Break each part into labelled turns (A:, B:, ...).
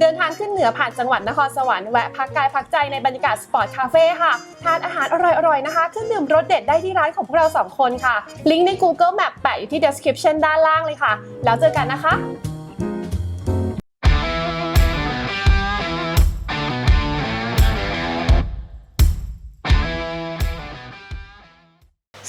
A: เดินทางขึ้นเหนือผ่านจังหวัดนครสวรรค์แวะพักกายพักใจในบรรยากาศสปอร์ตคาเฟ่ค่ะ ทานอาหารอร่อยๆนะคะเครื่องดื่มรสเด็ดได้ที่ร้านของพวกเราสองคนค่ะ ลิงก์ใน Google Map แปะอยู่ที่ description ด้านล่างเลยค่ะ แล้วเจอกันนะคะ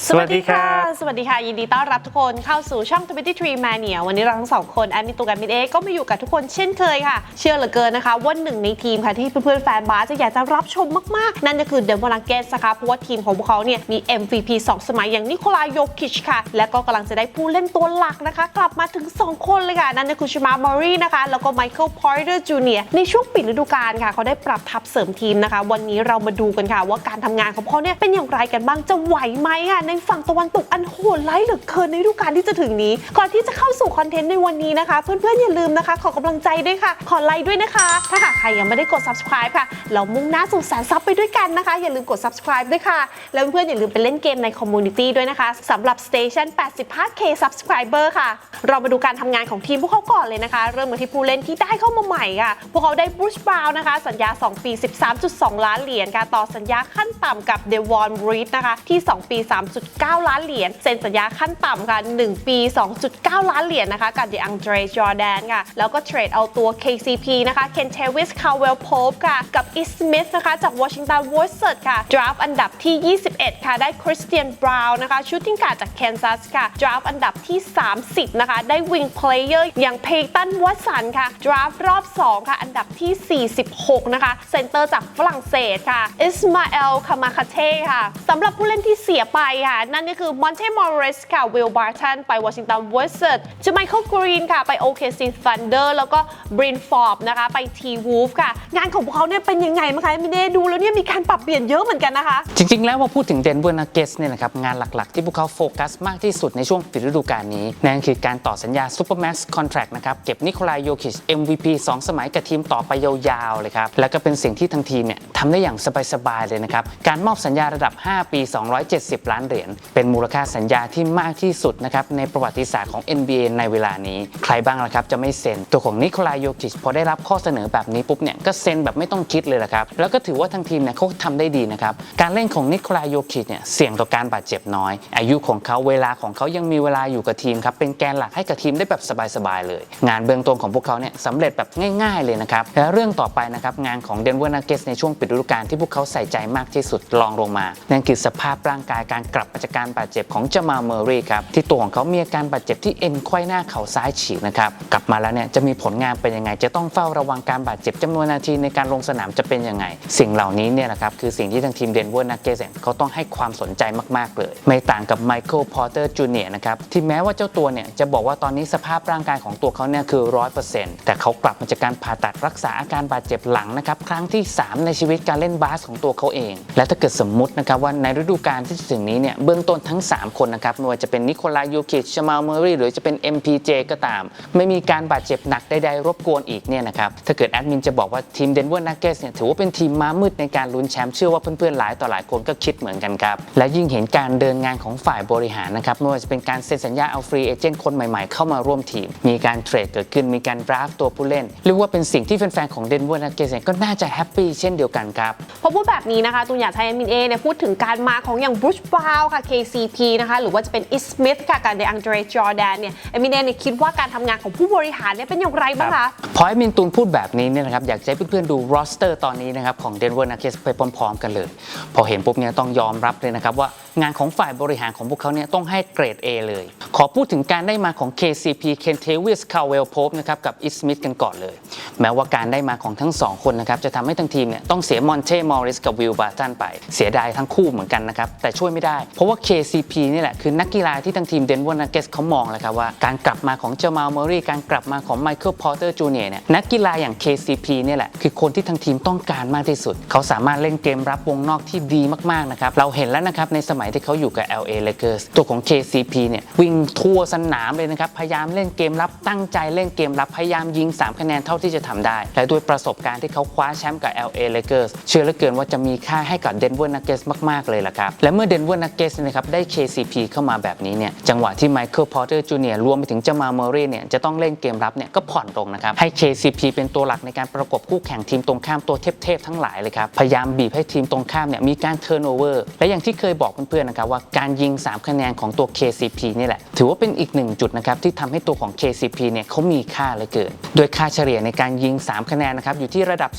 B: สวัสดีครับ
C: สวัสดีค่ะ ยินดีต้อนรับทุกคนเข้าสู่ช่อง 23 Mania วันนี้เราทั้งสองคนแอดมินตูกับมินเอก็มาอยู่กับทุกคนเช่นเคยค่ะ เชื่อเหลือเกินนะคะว่าหนึ่งในทีมค่ะที่เพื่อนๆแฟนบาสจะอยากจะรับชมมากๆ นั่นก็คือเดนวอลังเกสนะคะเพราะว่าทีมของพวกเขาเนี่ยมี MVP 2 สมัยอย่างนิโคลายโยคิชค่ะ และก็กำลังจะได้ผู้เล่นตัวหลักนะคะ กลับมาถึง 2 คนเลยค่ะ นั่นก็คือชมามารีนะคะแล้วก็ไมเคิลพอยเตอร์จูเนียในช่วงปิดฤดูกาลค่ะเขาได้ปรับทัพเสริมทีมนะคะ วันนี้เรามาดูกันค่ะ ว่าการทำงานของเขาเนี่ยเป็นอย่างไรกันบ้างจะไหวไหมค่ะในฝั่งตะวันตกอันโหดร้ายเหลือเกินในฤดูกาลที่จะถึงนี้ ก่อนที่จะเข้าสู่คอนเทนต์ในวันนี้นะคะ เพื่อนๆอย่าลืมนะคะ ขอกำลังใจด้วยค่ะ ขอไลค์ด้วยนะคะ ถ้าหากใครยังไม่ได้กด subscribe ค่ะ เรามุ่งหน้าสู่แสนซับไปด้วยกันนะคะ อย่าลืมกด subscribe ด้วยค่ะ แล้วเพื่อนๆอย่าลืมไปเล่นเกมใน community ด้วยนะคะสำหรับ station 85k subscriber ค่ะ เรามาดูการทำงานของทีมพวกเขาก่อนเลยนะคะ เริ่มกันที่ผู้เล่นที่ได้เข้ามาใหม่ค่ะ พวกเขาได้บรูซบราวน์นะคะ สัญญา 2 ปี 13.2 ล้านเหรียญค่ะต่อสัญญาขั้นต่ำกับเดวอนรีดนะคะที่ 2 ปี3.9ล้านเหรียญเซ็นสัญญาขั้นต่ำค่ะ 1 ปี 2.9 ล้านเหรียญนะคะ กับเดอังเดรจอร์แดนค่ะ แล้วก็เทรดเอาตัว KCP นะคะเคนเทวิสคาเวลโพปค่ะ กับอิสมิธนะคะ จากวอชิงตันวอร์เซิร์ดค่ะดราฟอันดับที่ 21 ค่ะ ได้คริสเตียนบราวน์นะคะชูตติ้งการ์ดจากแคนซัสค่ะดราฟอันดับที่ 30 นะคะ ได้วิงเพลเยอร์อย่างเพย์ตันวัตสันค่ะดราฟรอบ 2 ค่ะ อันดับที่ 46 นะคะ เซนเตอร์จากฝรั่งเศสค่ะอิสมาเอลคามาคาเทค่ะสำหรับผู้เล่นที่เสียไปค่ะนั่นก็คือมอนเตมอริสค่ะวิลบาร์ตันไปวอชิงตันวอร์เซิร์ดจไมเคิลกรีนค่ะไป OKC Thunder แล้วก็บรินฟอร์บนะคะไปทีวูฟค่ะ งานของพวกเขาเนี่ยเป็นยังไงมั้งคะมิเน่ดูแล้วเนี่ยมีการปรับเปลี่ยนเยอะเหมือนกันนะคะ
B: จริง ๆ แล้วพอพูดถึงเดนเวอร์นักเกสเนี่ยนะครับงานหลักๆ ที่พวกเขาโฟกัสมากที่สุดในช่วงปิดฤดูกาลนี้นั่นคือการต่อสัญญาซูเปอร์แม็กซ์คอนแทรคนะครับเก็บนิโคลายโยคิช MVP 2 สมัยกับทีมต่อไปยาวๆเลยครับแล้วก็เป็นสิ่งที่ทางทีมเนี่ยทำได้อย่างสบายๆเลยนะครับการมอบสัญญาระดับ 5 ปี 270 ล้านเหรียญเป็นมูลค่าสัญญาที่มากที่สุดนะครับในประวัติศาสตร์ของ NBA ในเวลานี้ ใครบ้างล่ะครับจะไม่เซ็น ตัวของนิโคลายโยคิชพอได้รับข้อเสนอแบบนี้ปุ๊บเนี่ยก็เซ็นแบบไม่ต้องคิดเลยละครับ แล้วก็ถือว่าทางทีมเนี่ยเขาทำได้ดีนะครับ การเล่นของนิโคลายโยคิชเนี่ยเสี่ยงต่อการบาดเจ็บน้อย อายุของเขาเวลาของเขายังมีเวลาอยู่กับทีมครับเป็นแกนหลักให้กับทีมได้แบบสบายๆเลย งานเบื้องต้นของพวกเขาเนี่ยสำเร็จแบบง่าย ๆเลยนะครับและเรื่องต่อไปนะครับงานของเดนเวอร์นักเกสในช่วงปิดฤดูกาลที่พวกเขาใส่ใจมากที่สุดรองลงมานั่นคือสภาพร่างกายการกลับจากการบาดเจ็บของจามาเมอร์รีครับที่ตัวของเขามีอาการบาดเจ็บที่เอ็นไขว้หน้าเข่าซ้ายฉีกนะครับกลับมาแล้วเนี่ยจะมีผลงานเป็นยังไง จะต้องเฝ้าระวังการบาดเจ็บจำนวนนาทีในการลงสนามจะเป็นยังไง สิ่งเหล่านี้เนี่ยนะครับคือสิ่งที่ทางทีมเดนเวอร์นักเกสเขาต้องให้ความสนใจมาก ๆ เลย ไม่ต่างกับไมเคิลพอร์เตอร์จูเนียร์นะครับที่แม้ว่าเจ้าตัวเนี่ยจะบอกว่าตอนนี้สภาพร่างกายของตัวเขาเนี่ยคือร้อยเปอร์เซ็นต์แต่เขากลับมาจากการผ่าตัดรักษาอาการบาดเจ็บหลังนะครับครั้งที่ 3 ในชีวิตการเล่นบาสของตัวเขาเอง และถ้าเกิดสมมุตินะครับว่าในฤดูกาลที่ถึงนี้เนี่ยเบื้องต้นทั้ง 3 คนนะครับไม่ว่าจะเป็นนิโคลายยูคิชชมาลเมอรี่หรือจะเป็น MPJ ก็ตาม ไม่มีการบาดเจ็บหนักใดๆรบกวนอีกเนี่ยนะครับถ้าเกิดแอดมินจะบอกว่าทีมเดนเวอร์นักเกสเนี่ยถือว่าเป็นทีมม้ามืดในการลุ้นแชมป์เชื่อว่าเพื่อนๆหลายต่อหลายคนก็คิดเหมือนกันครับและยิ่งเห็นการเดินงานของฝ่ายบริหารนะครับไม่ว่าจะเป็นการเซ็นสัญญาเอาฟรีเอเจนต์คนใหม่ๆ เข้ามาร่วมทีม มีการเทรดเกิดขึ้นมีการดราฟตัวผู้เล่นเรียกว่าเป็นสิ่งที่แฟนๆของเดนเวอร์นักเกสก็น่าจะแฮปปี้เช่นเดียวกันครับ
C: พอพูดแบบนี้นะคะตูนอยากให้แอดมินเอเนี่ยพูดถึงการมาของอย่างบรูซบราวน์ค่ะ KCP นะคะหรือว่าจะเป็นอิสมิธค่ะกับเดอังเดรจอร์แดนเนี่ยแอมินเอเนี่ยคิดว่าการทำงานของผู้บริหารเนี่ยเป็นอย่างไรบ้างคะ
B: พอให้มินตูนพูดแบบนี้เนี่ยนะครับอยากให้เพื่อนๆดูรสเตอร์ตอนนี้นะครับของ Denver Nuggets ไปพร้อมๆ กันเลย พอเห็นปุ๊บเนี่ยต้องยอมรับเลยนะครับว่างานของฝ่ายบริหารของพวกเขาเนี่ยต้องให้เกรด A เลย ขอพูดถึงการได้มาของ KCP Kentavious Caldwell Pope นะครับกับ Is Smith กันก่อนเลย แม้ว่าการได้มาของทั้งสองคนนะครับจะทำให้ทั้งทีมเนี่ยต้องเสียมอนเทมอริสกับวิลบาร์ตันไป เสียดายทั้งคู่เหมือนกันนะครับ แต่ช่วยไม่ได้เพราะว่า KCP นี่แหละคือนักกีฬาที่ทั้งทีม Denver Nuggets เขามองแล้วครับว่าการกลับมาของเจมาลเมอรี่การกลับมาของไมเคิลพอร์เตอร์จูเนียร์เนี่ยนักกีฬาอย่าง KCP เนี่ยแหละคือคนที่ทั้งทีมต้องการมากที่สุด เขาสามารถเล่นเกมรับวงนอกที่ดีมากๆนะครับเราเห็นแล้วนะครับในสมัยที่เขาอยู่กับ LA Lakers ตัวของ KCP เนี่ยวิ่งทั่วสนามเลยนะครับพยายามเล่นเกมรับตั้งใจเล่นเกมรับพยายามยิง 3 คะแนนเท่าที่จะทำได้ และด้วยประสบการณ์ที่เขาคว้าแชมป์กับ LA Lakers เชื่อเหลือเกินว่าจะมีค่าให้กับ Denver Nuggets มากๆเลยล่ะครับและเมื่อ Denver Nuggets Nuggets เนะครับได้ KCP เข้ามาแบบนี้เนี่ยจังหวะที่ Michael Porter Jr. รวมไปถึงจามาเมอรี่เนี่ยจะต้องเล่นเกมรับเนี่ยก็ผ่อนลงนะครับให้ KCP เป็นตัวหลักในการประกบคู่แข่งทีมตรงข้ามตัวเทพๆทั้งหลายเลยครับพยายามบีบให้ทีมตรงข้ามเนี่ยมีการเทิร์นโอเวอร์และอย่างที่เคยบอกเพื่อนๆนะครับว่าการยิง 3 คะแนนของตัว KCP นี่แหละ ถือว่าเป็นอีกหนึ่งจุดนะครับที่ทำให้ตัวของ KCP เนี่ยเขามีค่าเหลือเกิน โดยค่าเฉลี่ยในการยิง 3 คะแนนนะครับอยู่ที่ระดับ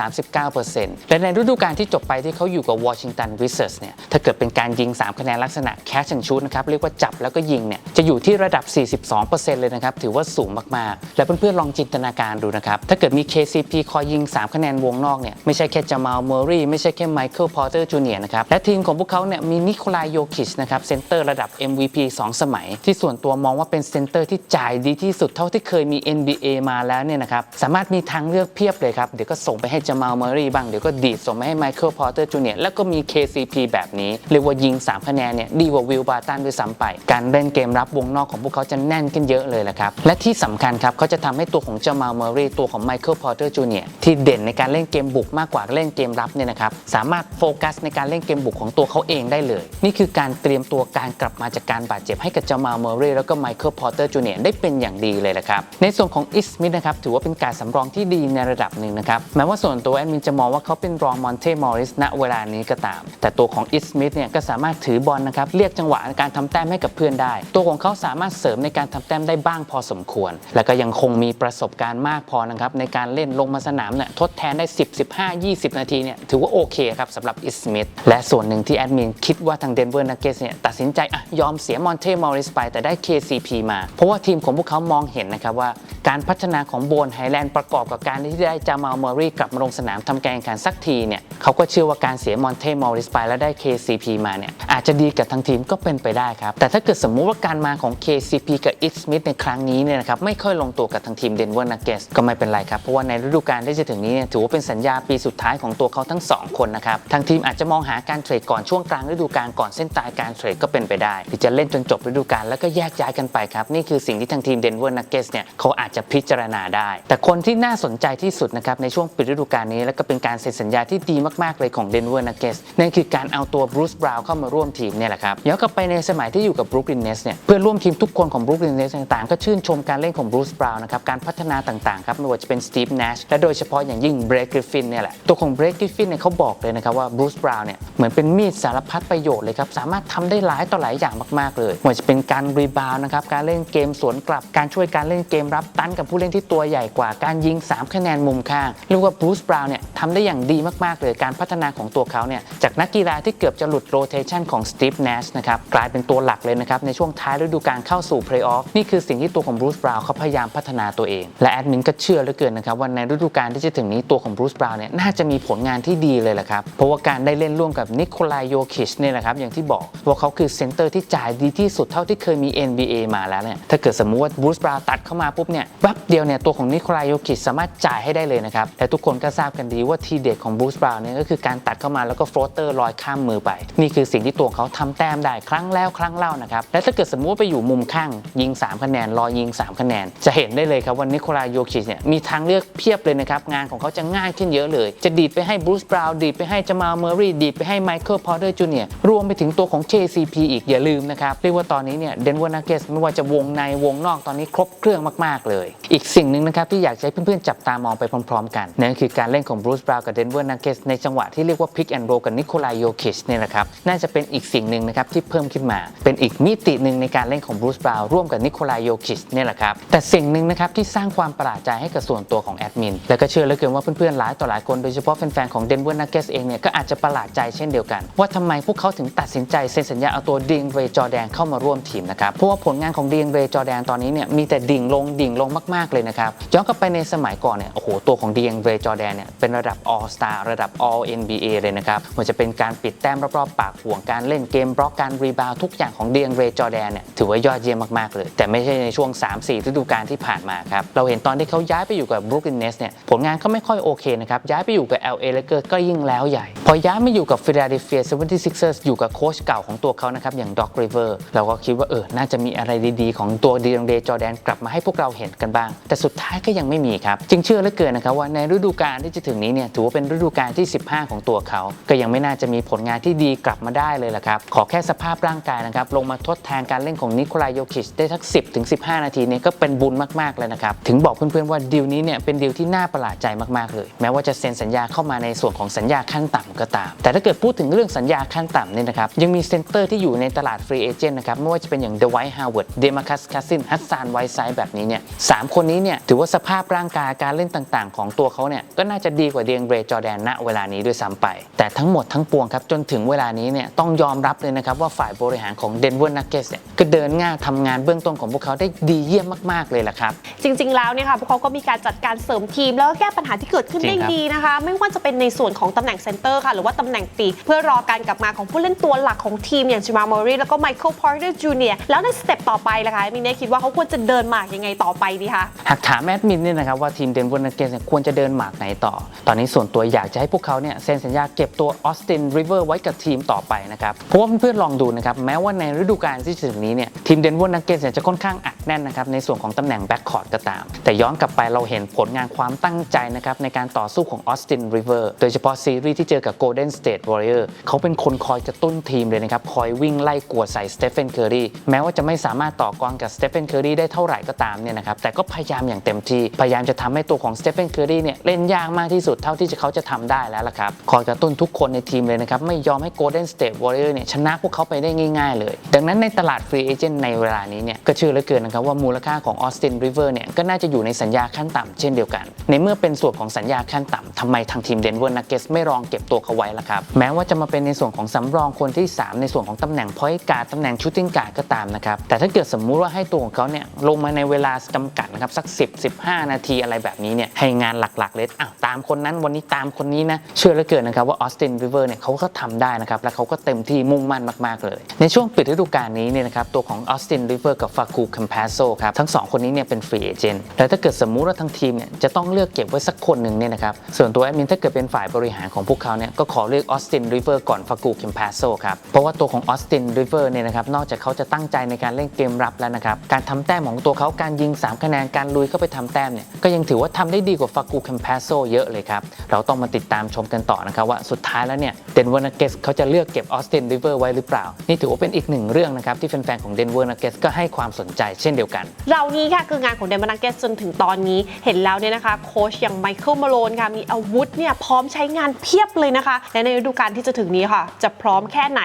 B: 38-39%และในฤดูกาลที่จบไปที่เขาอยู่กับ Washington Wizards เนี่ยถ้าเกิดเป็นการยิง3 คะแนนลักษณะ catch and shoot นะครับเรียกว่าจับแล้วก็ยิงเนี่ยจะอยู่ที่ระดับ 42%เลยนะครับถือว่าสูงมากๆ และเพื่อนๆลองจินตนาการดูนะครับถ้าเกิดมี KCP คอยยิง 3 คะแนนวงนอกเนี่ยไม่ใช่แค่จามาลเมอรี่ไม่ใช่แค่ไมเคิลพอร์เตอร์จูเนียนะครับและทีมของพวกเขาเนี่ยมีนิโคลายโยคิชนะครับเซนเตอร์ระดับ MVP 2 สมัย ที่ส่วนตัวมองว่าเป็นเซนเตอร์ที่จ่ายดีที่สุดเท่าที่เคยมี NBA มาแล้วเนี่ยนะครับสามารถมีทางเลือกเพียบเลยครับเดี๋ยวก็ส่งไปให้จามาลเมอรี่บ้างเดี๋ยวก็ดีดส่งไปให้ไมเคิลพอร์เตอร์จูเนียแล้วก็มี KCP แบบนี้เรียกว่ายิง3 คะแนนเนี่ยดีกว่าวิลบาตันด้วยซ้ำไป การเล่นเกมรับวงนอกของพวกเขาจะแน่นขึ้นเยอะเลยแหละครับ และที่สำคัญครับเขาจะทำให้ตัวของเจามาเมอรี่ตัวของไมเคิลพอร์เตอร์จูเนียที่เด่นในการเล่นเกมบุกมากกว่าเล่นเกมรับเนี่ยนะครับสามารถโฟกัสในการเล่นเกมบุกของตัวเขาเองได้เลย นี่คือการเตรียมตัวการกลับมาจากการบาดเจ็บให้กับเจามาเมอรี่แล้วก็ไมเคิลพอร์เตอร์จูเนียได้เป็นอย่างดีเลยแหละครับในส่วนของอิสมิธนะครับถือว่าเป็นการสำรองที่ดีในระดับหนึ่งนะครับแม้ว่าส่วนตัวแอดมินจะมองว่าเขาเป็นรองมอนเทมอริสณเวลานี้ก็ตาม แต่ตัวของอิสมิธเนี่ยก็สามารถถือบอลนะครับเรียกจังหวะการทำแต้มให้กับเพื่อนได้ ตัวของเขาสามารถเสริมในการทำแต้มได้บ้างพอสมควร และก็ยังคงมีประสบการณ์มากพอนะครับในการเล่นลงมาสนามเนี่ยทดแทนได้ 10 15 20 นาทีเนี่ยถือว่าโอเคครับสำหรับอิสมิธและส่วนหนึ่งที่แอดมินคิดว่าทางเดนเวอร์นักเกสเนี่ยตัดสินใจอะยอมเสียมอนเทมอริสไปแต่ได้ KCP มา เพราะว่าทีมของพวกเขามองเห็นนะครับว่า การพัฒนาของโบนไฮแลนด์ประกอบกับการที่ได้จามาลเมอรี่กลับมาลงสนามทำการแข่งขันสักทีเนี่ยเขาก็เชื่อว่าการเสียมอนเทมอริสไปแล้วได้ KCP มาเนี่ยอาจจะดีกับทางทีมก็เป็นไปได้ครับ แต่ถ้าเกิดสมมุติว่าการมาของ KCP กับอิสมิธในครั้งนี้เนี่ยนะครับไม่ค่อยลงตัวกับทางทีมเดนเวอร์นักเกสก็ไม่เป็นไรครับ เพราะว่าในฤดูกาลที่จะถึงนี้เนี่ยถือว่าเป็นสัญญาปีสุดท้ายของตัวเขาทั้งสองคนนะครับทางทีมอาจจะมองหาการเทรดก่อนช่วงกลางฤดูกาลก่อนเส้นตายการเทรดก็เป็นไปได้หรือจะเล่นจนจบฤดูกาลแล้วก็แยกย้ายกันไปครับนี่คือสิ่งที่ทางทีมเดนเวอร์นักเกสเนี่ยเขาอาจจะพิจารณาได้ แต่คนที่น่าสนใจที่สุดนะครับในช่วงปิดฤดูกาลนี้ แล้วก็เป็นการเซ็นสัญญาที่ดีมากๆเลยของเดนเวอร์นักเกสนั่นคือการเอาตัวบรูซบราวน์เข้ามาร่วมทีมเนี่ยแหละครับย้อนกลับไปในสมัยที่อยู่กับบรูคลินเนสเนี่ยเพื่อนร่วมทีมทุกคนของบรูคลินเนสต่างๆก็ชื่นชมการเล่นของบรูซบราวน์นะครับการพัฒนาต่างๆครับไม่ว่าจะเป็นสตีฟเนชและโดยเฉพาะอย่างยิ่งเบรกกริฟฟินเนี่ยแหละตัวของเบรกกริฟฟินเนี่ยเขาบอกเลยนะครับว่าบรูซบราวน์เนี่ยเหมือนเป็นมีดสารพัดประโยชน์เลยครับสามารถทำได้หลายต่อหลายอย่างมากๆเลยไม่ว่าจะเป็นการรีบาวนะครับการเล่นเกมสวนกลับการช่วยการเล่นเกมรับตนกับผู้เล่นที่ตัวใหญ่กว่าการยิง 3 คะแนนมุมข้างเรียกว่าบรูซบราวน์เนี่ยทำได้อย่างดีมากๆเลยการพัฒนาของตัวเขาเนี่ยจากนักกีฬาที่เกือบจะหลุดโรเทชันของสตีฟเนชนะครับกลายเป็นตัวหลักเลยนะครับในช่วงท้ายฤดูกาลเข้าสู่เพลย์ออฟนี่คือสิ่งที่ตัวของบรูซบราวน์เขาพยายามพัฒนาตัวเอง และแอดมินก็เชื่อเหลือเกินนะครับว่าในฤดูกาลที่จะถึงนี้ตัวของบรูซบราวน์เนี่ยน่าจะมีผลงานที่ดีเลยแหละครับเพราะว่าการได้เล่นร่วมกับนิโคลายโยคิชเนี่ยแหละครับอย่างที่บอกว่าเขาคือเซนเตอร์ที่จ่ายดีที่สุดเท่าที่เคยมี NBA มาแล้วเนี่ยถ้าเกิดสมมติว่าบรูซบราวน์ตัดเข้ามาปุ๊บเนี่ยแป๊บเดียวเนี่ยตัวของนิโคลายโยคิชสามารถจ่ายให้ได้เลยนะครับ แต่ทุกคนก็ทราบกันดีว่าทีเด็ดของบรูซบราวน์เนี่ยก็คือการตัดเข้ามาแล้วก็โฟลเตอร์ลอยข้ามมือไป นี่คือสิ่งที่ตัวเขาทำแต้มได้ครั้งแล้วครั้งเล่านะครับ และถ้าเกิดสมมุติว่าไปอยู่มุมข้างยิง 3 คะแนนรอยยิง 3 คะแนน จะเห็นได้เลยครับว่านิโคลายโยคิชเนี่ยมีทางเลือกเพียบเลยนะครับ งานของเขาจะง่ายขึ้นเยอะเลย จะดีดไปให้บรูซบราวน์ดีดไปให้จามาลเมอรี่ดีดไปให้ไมเคิลพอร์เตอร์จูเนียร์รวมไปถึงตัวของ KCP อีกอย่าลืมนะครับเรียกว่าตอนนี้เนี่ยเดนเวอร์นักเกสไม่ว่าจะวงในวงนอกตอนนี้ครบเครื่องมากๆเลยอีกสิ่งหนึ่งนะครับที่อยากให้เพื่อนๆ จับตามองไปพร้อมๆ กันนั่นคือการเล่นของบรูซบราวน์กับเดนเวอร์นักเกสในจังหวะที่เรียกว่าพิกแอนด์โรกับนิโคลายโยคิชเนี่ยนะครับน่าจะเป็นอีกสิ่งหนึ่งนะครับที่เพิ่มขึ้นมา เป็นอีกมิติหนึ่งในการเล่นของบรูซบราวน์ร่วมกับนิโคลายโยคิชเนี่ยแหละครับแต่สิ่งหนึ่งนะครับที่สร้างความประหลาดใจให้กับส่วนตัวของแอดมินและก็เชื่อเหลือเกินว่าเพื่อนๆหลายต่อหลายคนโดยเฉพาะแฟนๆของเดนเวอร์นักเกสเองเนี่ยก็อาจจะประหลาดใจเช่นเดียวกัน ว่าทำไมพวกเขาถึงตัดสินใจเซ็นสัญญาเอาตัวดิงเรย์จอแดนเข้ามาร่วมทีมนะครับเพราะว่าผลงานของดิงเรย์จอแดนตอนนี้เนี่ยมีแต่ดิ่งลงดิ่งลงมากๆเลยนะครับย้อนกลับไปในสมัยก่อนเนี่ยโอ้โหตัวของดิงเรย์จอแดนเนี่ยเป็นระดับ All Star ระดับ All NBA เลยนะครับมันจะเป็นการปิดแต้มรอบๆปากห่วงการเล่นเกมบล็อกการรีบาวทุกอย่างของดิงเรย์จอแดนเนี่ยถือว่ายอดเยี่ยมมากๆเลย แต่ไม่ใช่ในช่วง 3-4ฤดูกาลที่ผ่านมาครับเราเห็นตอนที่เขาย้ายไปอยู่กับบรูคลินเนสเนี่ยผลงานก็ไม่ค่อยโอเคนะครับย้ายไปอยู่กับ LA Lakers ก็ยิ่งแล้วใหญ่ พอย้ายมาอยู่กับ Philadelphia 76ers อยู่กับโค้ชเก่าของตัวเขานะครับอย่าง Doc River เราก็คิดว่าเออน่าจะมีอะไรดีๆ ของตัวดีงเรย์จอแดนกลับมาให้พวกเราเห็นกันบ้าง แต่สุดท้ายก็ยังไม่มีครับ จึงเชื่อเหลือเกินนะครับว่าในฤดูกาลที่จะถึงนี้เนี่ยถือว่าเป็นฤดูกาลที่ 15 ของตัวเขา ก็ยังไม่น่าจะมีผลงานที่ดีกลับมาได้เลยล่ะครับ ขอแค่สภาพร่างกายนะครับลงมาทดแทนการเล่นของนิโคลายโยคิชได้ทัก 10ถึง15 นาทีเนี่ยก็เป็นบุญมากๆเลยนะครับถึงบอกเพื่อนๆว่าดีลนี้เนี่ยเป็นดีลที่น่าประหลาดใจมากๆเลย แม้ว่าจะเซ็นสัญญาเข้ามาในส่วนของสัญญาขั้นต่ำก็ตาม แต่ถ้าเกิดพูดถึงเรื่องสัญญาขั้นต่ำเนี่ยนะครับยังมีเซ็นเตอร์ที่อยู่ในตลาดฟรีเอเจนต์นะครับไม่ว่าจะเป็นอย่างเดว i ์ฮาวเวิร์ดเดมาคัสคาซินฮัสซานไวไซด์แบบนี้เนี่ยสามคนนี้เนี่ยถือว่าสภาพร่างกายการเล่นต่างๆ ของตัวเขาเนี่ยก็น่าจะดีกว่าเดียงเบรจอแดนณเวลานี้ด้วยซ้ำไป แต่ทั้งหมดทั้งปวงครับจนถึงเวลานี้เนี่ยต้องยอมรับเลยนะครับว่าฝ่ายบริหารของเดนเวอร์นักเก็ตเนี่ยก็เดินหน้าทำงานเบื้องต้นของพวกเขาได้ดีเยี่ยมมากๆเลยล่ะครับ
C: จริงๆ แล้วเนี่ยค่ะพวกเขาก็มีการจัดการเสริมทีม แล้วก็แก้ปัญหาที่เกิดขึ้น
B: จริ
C: ได้
B: งครับ
C: ดีนะคะ ไม่ว่าจะเป็นในส่วนของตำแหน่งเซนเตอร์ค่ะ หรือว่าตำแหน่งปีกเพื่อรอการกลับมาของผู้เล่นตัวหลักของทีมอย่างจิมามอรีแล้วก็ไมเคิลพอร์เตอร์จูเนียแล้วในสเต็ปต่อไปล่ะคะมินเน่คิดว่าเขาควรจะเดินหมากยังไงต่อไปดีคะ
B: หากถามแอดมินเนี่ยนะครับว่าทีมเดนเวอร์นักเก็ตควรจะเดินหมากไหนต่อ ตอนนี้ส่วนตัวอยากจะให้พวกเขาเนี่ยเซ็นสัญญาเก็บตัวออสตินริเวอร์ไว้กับทีมต่อไปนะครับเพราะว่าเพื่อนๆลองดูนะครับแม้ว่าในฤดูกาลที่ถึงนี้เนี่ยทีมเดนเวอร์นักเก็ตจะค่อนข้างอัดแน่นนะครับในส่วนของตำแหน่งแบ็กคอร์ดก็ตาม แต่ย้อนกลับไปเราเห็นผลงานความตั้งใจนะครับในการต่อสู้ของออสตินริเวอร์โดยเฉพาะซีรีส์ที่เจอกับ Golden State Warrior เขาเป็นคนคอยกระตุ้นทีมเลยนะครับคอยวิ่งไล่กวดใส่สเตฟ h นเคอรีแม้ว่าจะไม่สามารถต่อกรกับสเตฟ h นเคอรีได้เท่าไหร่ก็ตามเนี่ยนะครับแต่ก็พยายามอย่างเต็มที่ พยายามจะทำให้ตัวของสเตฟ h นเคอรีเนี่ยเล่นยากมากที่สุดเท่าที่เขาจะทำได้แล้วล่ะครับคอยกระตุ้นทุกคนในทีมเลยนะครับ ไม่ยอมให้ Golden State Warrior เนี่ยชนะพวกเขาไปได้ง่ายๆเลย ดังนั้นในตลาดฟรีเอเจนต์ในเวลานี้เนี่ยก็เชื่อเหลือเกินนะครับว่ามูลค่าของออสตินริเวอร์เนี่ยก็น่าจะอยู่ในสัญญาขั้นต่ำเช่นเดียวกัน ในเมื่อเป็นส่วนของสัญญาขั้นต่ำทำไมทางทีมเดนเวอร์นักเก็ตไม่ลองเก็บตัวเขาไว้ล่ะครับแม้ว่าจะมาเป็นในส่วนของสำรองคนที่ 3 ในส่วนของตำแหน่งพอยต์การ์ดตำแหน่งชูตติ้งการ์ดก็ตามนะครับแต่ถ้าเกิดสมมุติว่าให้ตัวของเขาเนี่ยลงมาในเวลาจำกัดนะครับสัก 10 15 นาทีอะไรแบบนี้เนี่ยให้งานหลักๆเลยอ้าวตามคนนั้นวันนี้ตามคนนี้นะเชื่อเหลือเกินนะครับว่าออสตินริเวอร์เนี่ยเขาก็ทำได้นะครับและเขาก็เต็มที่มุ่งมั่นมากๆเลย ในช่วงปิดฤดูกาลนี้เนี่ยนะครับตัวของออสตินริเวอร์กับฟากูคัมพาโซครับทั้งสองคนนี้เนี่ยเป็นฟรีเอเจนต์แล้วถ้าเกิดสมมุติว่าทั้งทีมเนี่ยจะต้องเลือกเก็บไว้สักคนหนึ่งเนี่ยนะครับส่วนตัวแอดมินถ้าเกิดเป็นฝ่ายบริหารของพวกเขาเนี่ยก็ขอเลือกออสตินริเวอร์ก่อนฟากูคัมพาโซครับเพราะว่าตัวของออสตินริเวอร์เนี่ยนะครับนอกจากเขาจะตั้งใจในการเล่นเกมรับแล้วนะครับการทำแต้มของตัวเขาการยิง3คะแนนการลุยเข้าไปทำแต้มเนี่ยก็ยังถือว่าทำได้ดีกว่าฟากูแคมพาโซเยอะเลยครับ เราต้องมาติดตามชมกันต่อนะครับว่าสุดท้ายแล้วเนี่ยเดนเวอร์นักเก็ตเขาจะเลือกเก็บออสตินริเวอร์ไว้หรือเปล่า นี่ถือว่าเป็นอีกหนึ่งเรื่องนะครับที่แฟนๆของเดนเวอร์นักเก็ตก็ให้ความสนใจเช่นเดียวกัน
C: เหล่านี้ค่ะคืองานของเดนมาร์นักเก็ตจนถึงตอนนี้เห็นแล้วเนี่ยนะคะโค้ชอย่างไมเคิลมาโลนค่ะมีอาวุธเนี่ยพร้อมใช้งานเพียบเลยนะคะและในฤดูกาลที่จะถึงนี้ค่ะ จะพร้อมแค่ไหน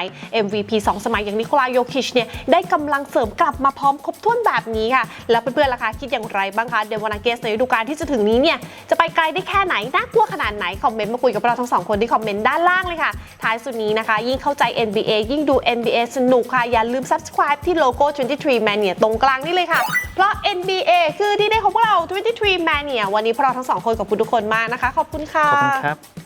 C: MVP 2 สมัยอย่างนิโคลายโยคิชเนี่ยได้กำลังเสริมกลับมาพร้อมครบถ้วนแบบนี้ค่ะ แล้วเพื่อนๆล่ะคะคิดอย่างไรบ้างคะเดนมาร์เก็ตในฤดูกาลที่จะถึงนี้เนี่ยจะไปไกลได้แค่ไหนน่ากลัวขนาดไหนคอมเมนต์มาคุยกับเราทั้งสองคนที่คอมเมนต์ด้านล่างเลยค่ะ ท้ายสุดนี้นะคะ ยิ่งเข้าใจ NBA ยิ่งดู NBA สนุกค่ะ อย่าลืม subscribe ที่โลโก้ 23 Mania ตรงกลางนี่เลยค่ะ เพราะ NBA คือที่ได้ของพวกเรา 23 Mania วันนี้พวกเราทั้งสองคนขอบคุณทุกคนมากนะคะ ขอบคุณค่ะ
B: ขอบคุณครับ